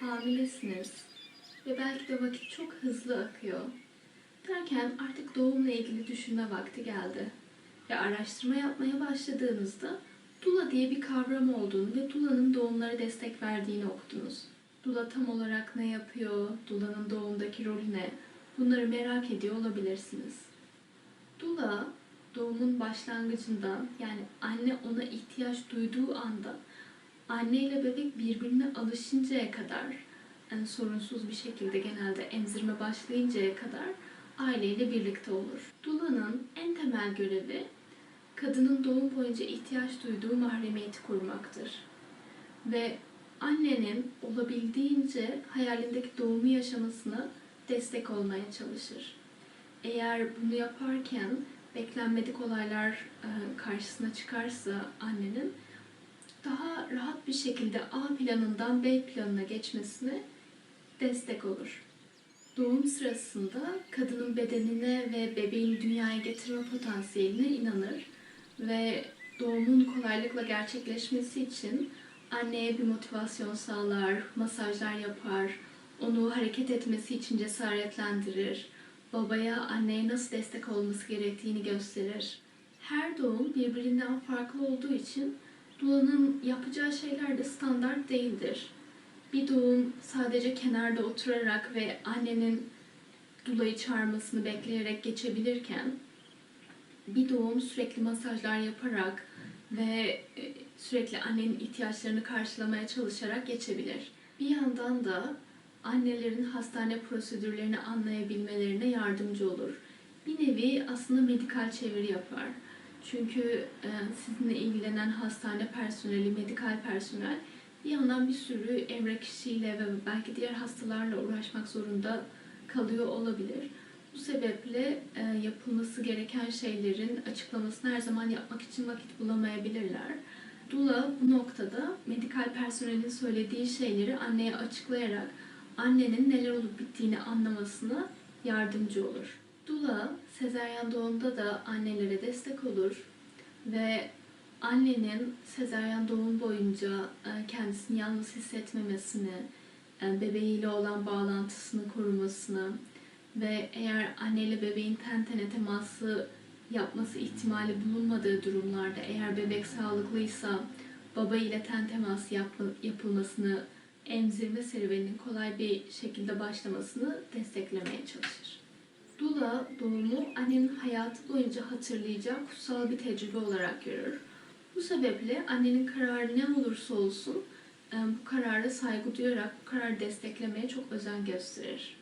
hamilesiniz ve belki de vakit çok hızlı akıyor. Derken artık doğumla ilgili düşünme vakti geldi. Ve araştırma yapmaya başladığınızda Dula diye bir kavram olduğunu ve Dula'nın doğumlara destek verdiğini okudunuz. Dula tam olarak ne yapıyor, Dula'nın doğumdaki rolü ne? Bunları merak ediyor olabilirsiniz. Dula doğumun başlangıcından yani anne ona ihtiyaç duyduğu anda anne ile bebek birbirine alışıncaya kadar yani sorunsuz bir şekilde genelde emzirme başlayıncaya kadar aileyle birlikte olur. Dula'nın en temel görevi kadının doğum boyunca ihtiyaç duyduğu mahremiyeti korumaktır. Ve annenin olabildiğince hayalindeki doğumu yaşamasına destek olmaya çalışır. Eğer bunu yaparken beklenmedik olaylar karşısına çıkarsa annenin daha rahat bir şekilde A planından B planına geçmesine destek olur. Doğum sırasında kadının bedenine ve bebeğin dünyaya getirme potansiyeline inanır ve doğumun kolaylıkla gerçekleşmesi için anneye bir motivasyon sağlar, masajlar yapar, onu hareket etmesi için cesaretlendirir, babaya anneye nasıl destek olması gerektiğini gösterir. Her doğum birbirinden farklı olduğu için Dula'nın yapacağı şeyler de standart değildir. Bir doğum sadece kenarda oturarak ve annenin Dula'yı çağırmasını bekleyerek geçebilirken bir doğum sürekli masajlar yaparak ve e, sürekli annenin ihtiyaçlarını karşılamaya çalışarak geçebilir. Bir yandan da annelerin hastane prosedürlerini anlayabilmelerine yardımcı olur. Bir nevi aslında medikal çeviri yapar. Çünkü e, sizinle ilgilenen hastane personeli, medikal personel bir yandan bir sürü evrak işiyle ve belki diğer hastalarla uğraşmak zorunda kalıyor olabilir. Bu sebeple e, yapılması gereken şeylerin açıklamasını her zaman yapmak için vakit bulamayabilirler. Dula bu noktada medikal personelin söylediği şeyleri anneye açıklayarak annenin neler olup bittiğini anlamasına yardımcı olur. Dula sezaryen doğumda da annelere destek olur ve annenin sezaryen doğum boyunca e, kendisini yalnız hissetmemesini, e, bebeğiyle olan bağlantısını korumasını ve eğer anneyle bebeğin ten tene teması yapması ihtimali bulunmadığı durumlarda eğer bebek sağlıklıysa baba ile ten teması yapma- yapılmasını emzirme serüveninin kolay bir şekilde başlamasını çalışır. Dula doğumu annenin hayatı boyunca hatırlayacağı kutsal bir tecrübe olarak görür. Bu sebeple annenin kararı ne olursa olsun e, bu karara saygı duyarak bu kararı desteklemeye çok özen gösterir.